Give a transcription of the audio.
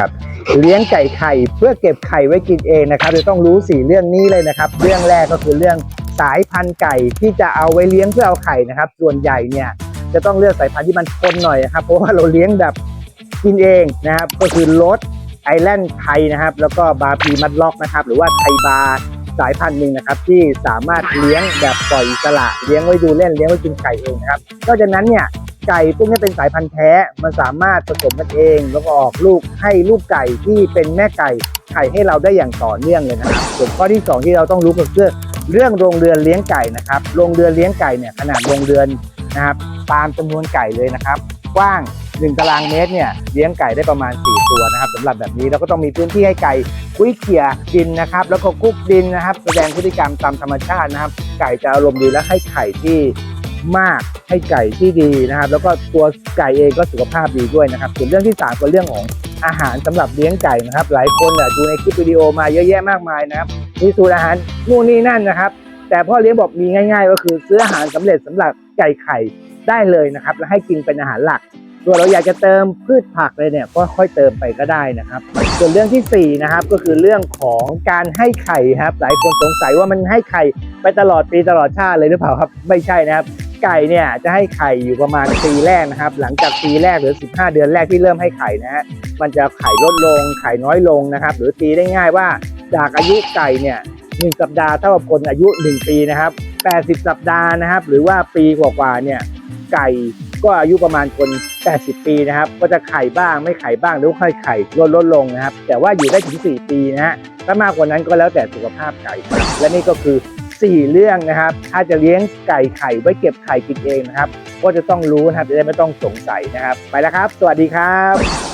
ครับเลี้ยงไก่ไข่เพื่อเก็บไข่ไว้กินเองนะครับจะต้องรู้สี่เรื่องนี้เลยนะครับ เรื่องแรกก็คือเรื่องสายพันธุ์ไก่ที่จะเอาไว้เลี้ยงเพื่อเอาไข่นะครับ ส่วนใหญ่เนี่ยจะต้องเลือกสายพันธุ์ที่มันทนหน่อยนะครับ เพราะว่าเราเลี้ยงแบบกินเองนะครับ ก็คือรสไอแลนด์ไทยนะครับ แล้วก็บาพีมัดล็อกนะครับ หรือว่าไทยบาสายพันธุ์หนึ่งนะครับ ที่สามารถเลี้ยงแบบปล่อยอิสระเลี้ยงไว้ดูเล่นเลี้ยงไว้กินไก่เองนะครับนอกจากนั้นเนี่ย ไก่พวกนี้เป็นสายพันธุ์แท้ มันสามารถผสมกันเอง แล้วก็ออกลูกให้ลูกไก่ที่เป็นแม่ไก่ไข่ให้เราได้อย่างต่อเนื่องเลยนะครับส่วนข้อที่ 2 ที่เราต้องรู้ก็คือเรื่องโรงเรือนเลี้ยงไก่นะครับโรงเรือนเลี้ยงไก่เนี่ยขนาดโรงเรือนนะครับตามจำนวนไก่เลยนะครับ กว้าง 1 ตารางเมตรเนี่ยเลี้ยงไก่ได้ประมาณ 4 ตัวนะครับสำหรับแบบนี้เราก็ต้องมีพื้นที่ให้ไก่กุ้ยเขี่ยดินนะครับ แล้วก็คุกดินนะครับ แสดงพฤติกรรมตามธรรมชาตินะครับ ไก่จะอารมณ์ดีและให้ไข่ที่มาก ให้ไก่ที่ดีนะครับ แล้วก็ตัวไก่เองก็สุขภาพดีด้วยนะครับส่วนเรื่องที่สามก็เรื่องของอาหารสำหรับเลี้ยงไก่นะครับ หลายคนเนี่ยดูในคลิปวิดีโอมาเยอะแยะมากมายนะครับมีสูตรอาหารนู่นนี่นั่นนะครับ แต่พ่อเลี้ยงบอกมีง่าย ๆ ก็คือซื้ออาหารสำเร็จสำหรับไก่ไข่ได้เลยนะครับ แล้วให้กินเป็นอาหารหลักส่วนเราอยากจะเติมพืชผักเลยเนี่ยก็ค่อยเติมไปก็ได้นะครับ ส่วนเรื่องที่สี่นะครับก็คือเรื่องของการให้ไข่ครับ หลายคนสงสัยว่ามันให้ไข่ไปตลอดปีตลอดชาติเลยหรือเปล่าครับ ไม่ใช่นะครับ ไก่เนี่ยจะให้ไข่อยู่ประมาณปีแรกนะครับ หลังจากปีแรกหรือ 15 เดือนแรกที่เริ่มให้ไข่นะฮะมันจะไข่ลดลงไข่น้อยลงนะครับ หรือตีได้ง่ายว่าจากอายุไก่เนี่ยหนึ่งสัปดาห์เท่ากับคนอายุ 1 ปีนะครับ80 สัปดาห์นะครับ หรือว่าปีกว่าๆเนี่ยไก่ก็อายุประมาณคน 80 ปีนะครับ ก็จะไข่บ้างไม่ไข่บ้างหรือค่อยไข่ลดลดลงนะครับ แต่ว่าอยู่ได้ถึง 4 ปีนะฮะถ้ามากกว่านั้นก็แล้วแต่สุขภาพไก่ และนี่ก็คือ 4 เรื่องนะครับ ถ้าจะเลี้ยงไก่ไข่ไว้เก็บไข่กินเองนะครับ ก็จะต้องรู้นะครับจะได้ไม่ต้องสงสัยนะครับ ไปแล้วครับ สวัสดีครับ